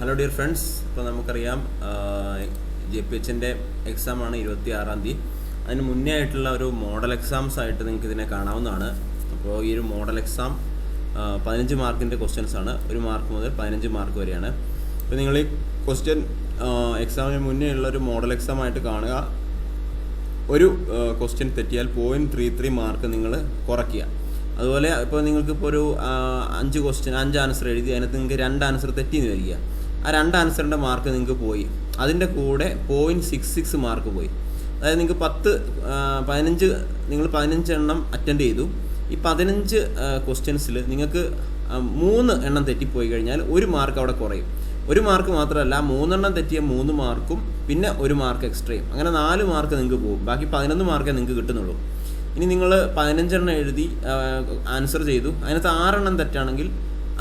Hello dear friends ഇപ്പോൾ നമുക്കറിയാം J P എച്ചിൻ്റെ എക്സാമാണ് ഇരുപത്തി ആറാം തീയതി അതിന് മുന്നേ ആയിട്ടുള്ള ഒരു മോഡൽ എക്സാംസ് ആയിട്ട് നിങ്ങൾക്ക് ഇതിനെ കാണാവുന്നതാണ് അപ്പോൾ ഈ ഒരു മോഡൽ എക്സാം പതിനഞ്ച് മാർക്കിൻ്റെ ക്വസ്റ്റ്യൻസ് ആണ് ഒരു മാർക്ക് മുതൽ പതിനഞ്ച് മാർക്ക് വരെയാണ് അപ്പോൾ നിങ്ങൾ ഈ ക്വസ്റ്റ്യൻ എക്സാമിന് മുന്നേ ഉള്ള ഒരു മോഡൽ എക്സാം ആയിട്ട് കാണുക ഒരു ക്വസ്റ്റ്യൻ തെറ്റിയാൽ പോയിൻറ്റ് ത്രീ ത്രീ മാർക്ക് നിങ്ങൾ കുറയ്ക്കുക അതുപോലെ ഇപ്പോൾ നിങ്ങൾക്കിപ്പോൾ ഒരു അഞ്ച് ക്വസ്റ്റ്യൻ അഞ്ച് ആൻസർ എഴുതി അതിനകത്ത് നിങ്ങൾക്ക് രണ്ട് ആൻസർ തെറ്റിയെന്ന് വരിക ആ രണ്ട് ആൻസറിൻ്റെ മാർക്ക് നിങ്ങൾക്ക് പോയി അതിൻ്റെ കൂടെ പോയിൻറ്റ് സിക്സ് സിക്സ് മാർക്ക് പോയി അതായത് നിങ്ങൾക്ക് പത്ത് പതിനഞ്ച് നിങ്ങൾ പതിനഞ്ചെണ്ണം അറ്റൻഡ് ചെയ്തു ഈ പതിനഞ്ച് ക്വസ്റ്റ്യൻസിൽ നിങ്ങൾക്ക് മൂന്ന് എണ്ണം തെറ്റിപ്പോയി കഴിഞ്ഞാൽ ഒരു മാർക്ക് അവിടെ കുറയും ഒരു മാർക്ക് മാത്രമല്ല മൂന്നെണ്ണം തെറ്റിയ മൂന്ന് മാർക്കും പിന്നെ ഒരു മാർക്ക് എക്സ്ട്രയും അങ്ങനെ നാല് മാർക്ക് നിങ്ങൾക്ക് പോകും ബാക്കി പതിനൊന്ന് മാർക്കേ നിങ്ങൾക്ക് കിട്ടുന്നുള്ളൂ ഇനി നിങ്ങൾ പതിനഞ്ചെണ്ണം എഴുതി ആൻസർ ചെയ്തു അതിനകത്ത് ആറെണ്ണം തെറ്റാണെങ്കിൽ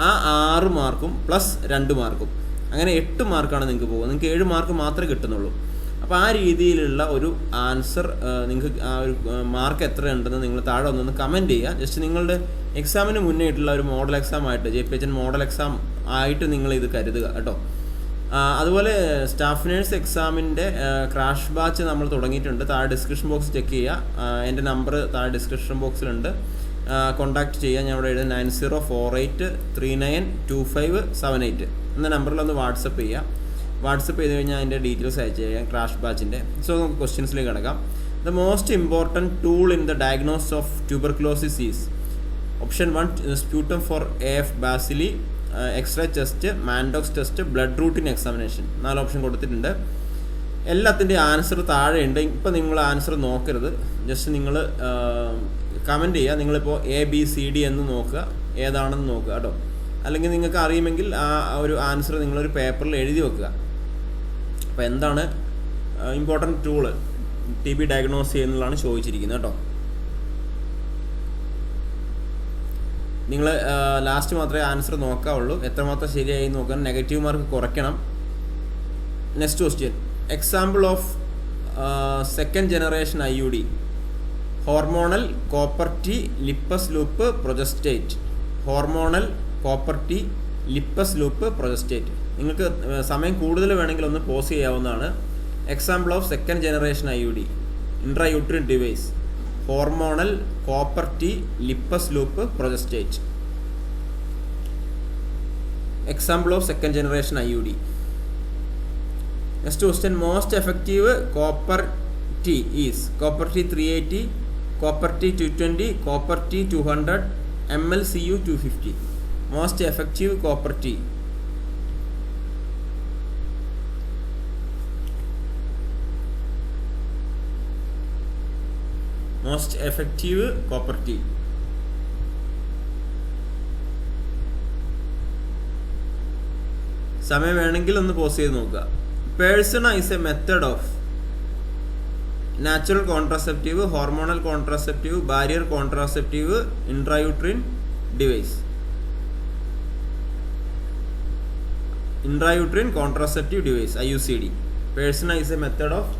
ആ ആറ് മാർക്കും പ്ലസ് രണ്ട് മാർക്കും അങ്ങനെ എട്ട് മാർക്കാണ് നിങ്ങൾക്ക് പോകുന്നത് നിങ്ങൾക്ക് ഏഴ് മാർക്ക് മാത്രമേ കിട്ടുന്നുള്ളൂ അപ്പോൾ ആ രീതിയിലുള്ള ഒരു ആൻസർ നിങ്ങൾക്ക് ആ ഒരു മാർക്ക് എത്ര ഉണ്ടെന്ന് നിങ്ങൾ താഴെ ഒന്നൊന്ന് കമൻറ്റ് ചെയ്യുക ജസ്റ്റ് നിങ്ങളുടെ എക്സാമിന് മുന്നേയിട്ടുള്ള ഒരു മോഡൽ എക്സാം ആയിട്ട് J P H N model exam ആയിട്ട് നിങ്ങൾ ഇത് കരുതുക കേട്ടോ അതുപോലെ സ്റ്റാഫ് നേഴ്സ് എക്സാമിൻ്റെ ക്രാഷ് ബാച്ച് നമ്മൾ തുടങ്ങിയിട്ടുണ്ട് താഴെ ഡിസ്ക്രിപ്ഷൻ ബോക്സ് ചെക്ക് ചെയ്യുക എൻ്റെ നമ്പർ താഴെ ഡിസ്ക്രിപ്ഷൻ ബോക്സിലുണ്ട് കോണ്ടാക്ട് ചെയ്യാൻ ഞാൻ ഇവിടെ എഴുതാം nine zero four eight three nine two five seven eight എന്ന നമ്പറിൽ ഒന്ന് വാട്സപ്പ് ചെയ്യുക വാട്സപ്പ് ചെയ്ത് കഴിഞ്ഞാൽ അതിൻ്റെ ഡീറ്റെയിൽസ് അയച്ച് കഴിഞ്ഞാൽ ക്രാഷ് ബാച്ചിൻ്റെ സോ നമുക്ക് ക്വസ്റ്റ്യൻസിലേക്ക് കിടക്കാം the most important tool in the diagnose of tuberculosis is option one sputum for A F bacilli x-ray test Mantoux test blood routine examination നാല് ഓപ്ഷൻ കൊടുത്തിട്ടുണ്ട് എല്ലാത്തിൻ്റെയും ആൻസർ താഴെയുണ്ട് ഇപ്പം നിങ്ങൾ ആൻസർ നോക്കരുത് ജസ്റ്റ് നിങ്ങൾ uh, കമൻ്റ് ചെയ്യുക നിങ്ങളിപ്പോൾ എ ബി സി ഡി എന്ന് നോക്കുക ഏതാണെന്ന് നോക്കുക കേട്ടോ അല്ലെങ്കിൽ നിങ്ങൾക്ക് അറിയുമെങ്കിൽ ആ ഒരു ആൻസർ നിങ്ങളൊരു പേപ്പറിൽ എഴുതി വെക്കുക അപ്പോൾ എന്താണ് important tool T B diagnose ചെയ്യുന്നതാണ് ചോദിച്ചിരിക്കുന്നത് കേട്ടോ നിങ്ങൾ ലാസ്റ്റ് മാത്രമേ ആൻസർ നോക്കാവുള്ളൂ എത്രമാത്രം ശരിയായി നോക്കണം നെഗറ്റീവ് മാർക്ക് കുറയ്ക്കണം next question example of second generation I U D hormonal copper T Lippes loop progestasert hormonal copper T Lippes loop progestasert നിങ്ങൾക്ക് സമയം കൂടുതൽ വേണമെങ്കിൽ ഒന്ന് പോസ് ചെയ്യാവുന്നതാണ് example of second generation I U D intrauterine device hormonal copper T Lippes loop progestasert example of second generation I U D next question most effective copper T is copper T three eighty copper T two twenty copper T two hundred M L C U two fifty most effective copper T most effective copper T സമയം വേണമെങ്കിൽ ഒന്ന് pause ചെയ്ത് നോക്കുക Persona is a method of natural contraceptive hormonal contraceptive barrier contraceptive intrauterine device intrauterine contraceptive device I U C D Persona is a method of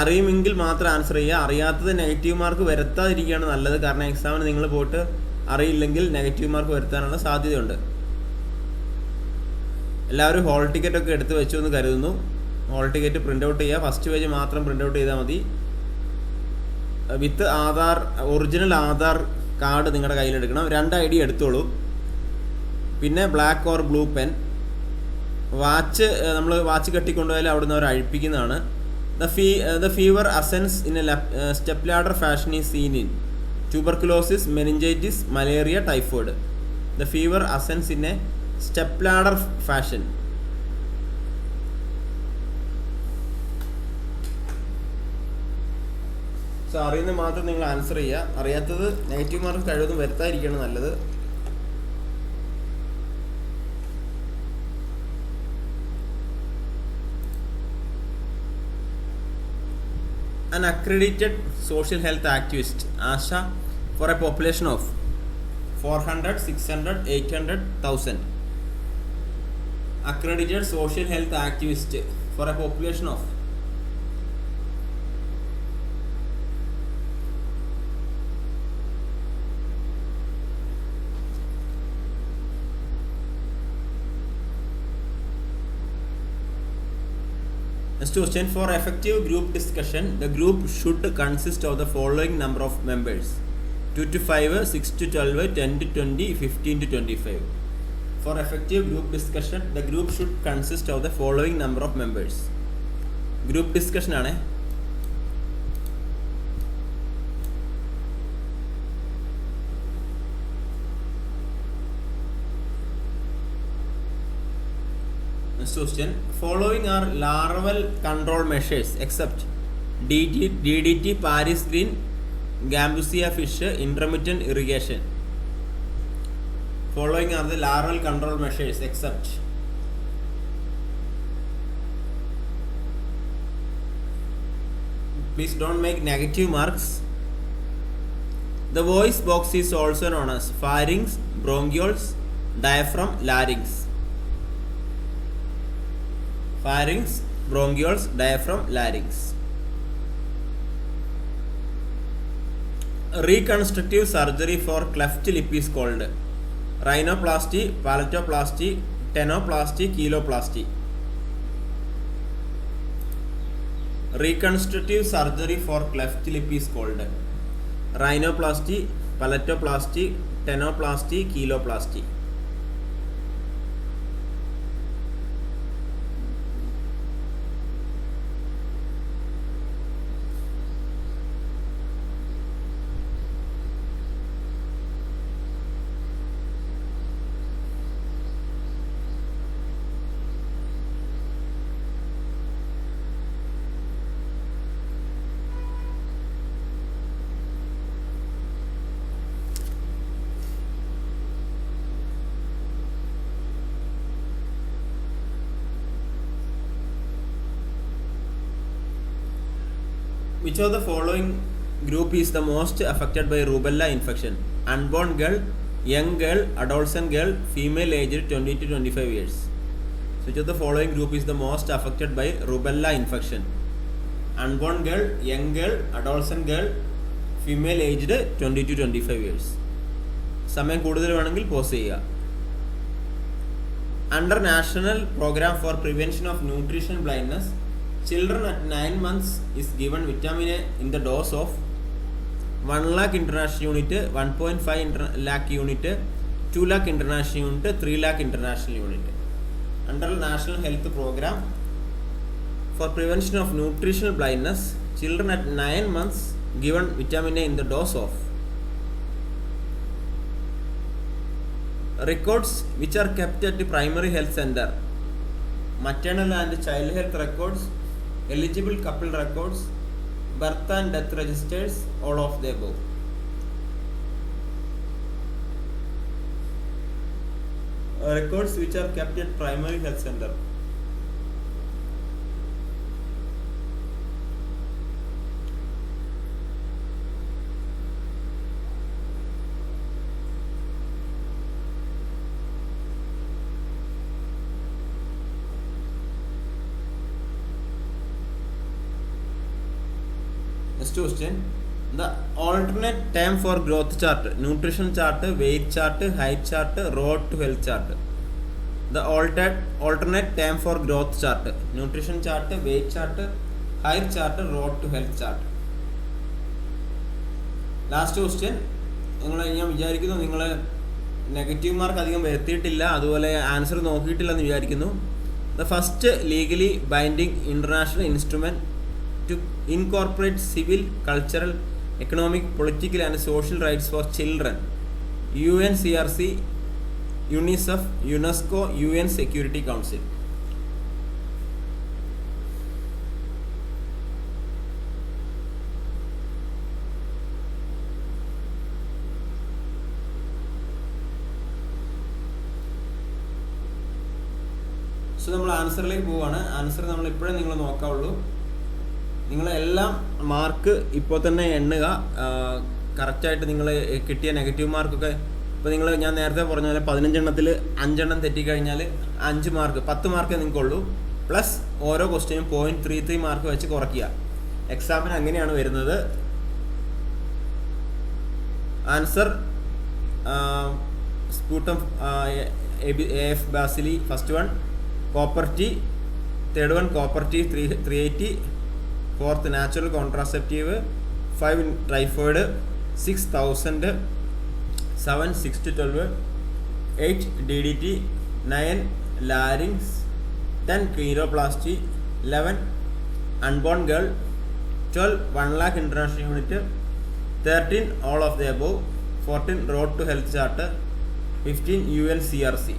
അറിയുമെങ്കിൽ മാത്രം answer ചെയ്യുക അറിയാത്തത് negative mark വരുത്താതിരിക്കുകയാണ് നല്ലത് കാരണം എക്സാമിന് നിങ്ങൾ പോയിട്ട് അറിയില്ലെങ്കിൽ നെഗറ്റീവ് മാർക്ക് വരുത്താനുള്ള സാധ്യതയുണ്ട് എല്ലാവരും ഹോൾ ടിക്കറ്റ് ഒക്കെ എടുത്ത് വെച്ചു എന്ന് കരുതുന്നു ഓൾ ടിക്കറ്റ് പ്രിൻ്റ് ഔട്ട് ചെയ്യുക ഫസ്റ്റ് പേജ് മാത്രം പ്രിൻ്റ് ഔട്ട് ചെയ്താൽ മതി with Aadhaar original Aadhaar card നിങ്ങളുടെ കയ്യിലെടുക്കണം രണ്ട് ഐ ഡി എടുത്തോളൂ പിന്നെ black or blue pen watch നമ്മൾ വാച്ച് കെട്ടിക്കൊണ്ടുപോയാൽ അവിടുന്ന് അവർ അഴിപ്പിക്കുന്നതാണ് the fee the fever ascends in a step ladder fashion is seen in tuberculosis meningitis malaria typhoid the fever ascends in a step ladder fashion so അറിയുന്നത് മാത്രം നിങ്ങൾ answer ചെയ്യുക അറിയാത്തത് negative mark കഴിവതും വരുത്താതിരിക്കണം നല്ലത് an accredited social health activist ASHA for a population of four hundred six hundred eight hundred thousand accredited social health activist for a population of Next question, for effective group discussion, the group should consist of the following number of members: 2 to 5, 6 to 12, 10 to 20, 15 to 25. For effective group discussion, the group should consist of the following number of members. Group discussion next question. Following are larval control measures except DDT, DDT Paris green, Gambusia fish, intermittent irrigation. Following are the larval control measures except Please don't make negative marks. The voice box is also known as pharynx, bronchioles, diaphragm, larynx. Pharynx, bronchioles, diaphragm, larynx. Reconstructive surgery for cleft lip is called rhinoplasty, palatoplasty, tenoplasty, keeloplasty. Reconstructive surgery for cleft lip is called rhinoplasty, palatoplasty, tenoplasty, keeloplasty. Which of the following group is the most affected by rubella infection unborn girl young girl adolescent girl female age twenty to twenty five years which of the following group is the most most by by infection unborn girl young girl adolescent girl female female twenty to twenty five years സമയം കൂടുതൽ വേണമെങ്കിൽ pause ചെയ്യുക under national program for prevention of nutrition blindness Children at 9 months is given vitamin A in the dose of 1 lakh international unit, 1.5 lakh unit, 2 lakh international unit, 3 lakh international unit. Under National Health Program for Prevention of Nutritional Blindness, children at 9 months given vitamin A in the dose of records which are kept at the primary health center, maternal and child health records, eligible couple records, birth and death registers, all of the above. Records which are kept at primary health center. Next question the alternate time for growth chart nutrition chart weight chart height chart road to health chart the ഓൾട്ടേറ്റ് alternate time for growth chart nutrition chart weight chart height chart road to health chart last question നിങ്ങൾ ഞാൻ വിചാരിക്കുന്നു നിങ്ങൾ negative mark അധികം വരുത്തിയിട്ടില്ല അതുപോലെ answer നോക്കിയിട്ടില്ല എന്ന് വിചാരിക്കുന്നു the first legally binding international instrument to incorporate civil cultural economic political and social rights for children U N C R C UNICEF UNESCO U N security council so നമ്മൾ ആൻസറിലേക്ക് പോവുകയാണ് answer നമ്മൾ ഇപ്പോഴേ നിങ്ങൾ നോക്കാവുള്ളൂ നിങ്ങളെല്ലാം മാർക്ക് ഇപ്പോൾ തന്നെ എണ്ണുക കറക്റ്റായിട്ട് നിങ്ങൾ കിട്ടിയ നെഗറ്റീവ് മാർക്കൊക്കെ ഇപ്പോൾ നിങ്ങൾ ഞാൻ നേരത്തെ പറഞ്ഞ പോലെ പതിനഞ്ചെണ്ണത്തിൽ അഞ്ചെണ്ണം തെറ്റിക്കഴിഞ്ഞാൽ അഞ്ച് മാർക്ക് പത്ത് മാർക്ക് നിങ്ങൾക്കുള്ളൂ പ്ലസ് ഓരോ ക്വസ്റ്റ്യനും പോയിൻറ്റ് ത്രീ ത്രീ മാർക്ക് വെച്ച് കുറയ്ക്കുക എക്സാമിന് അങ്ങനെയാണ് വരുന്നത് answer sputum F bacilli first one copper T third one copper T three three eighty fourth natural contraceptive five typhoid six thousand seven six two twelve eight D D T nine larynx ten cheiloplasty eleven unborn girl twelve one lakh international unit thirteen all of the above fourteen road to health chart fifteen U N C R C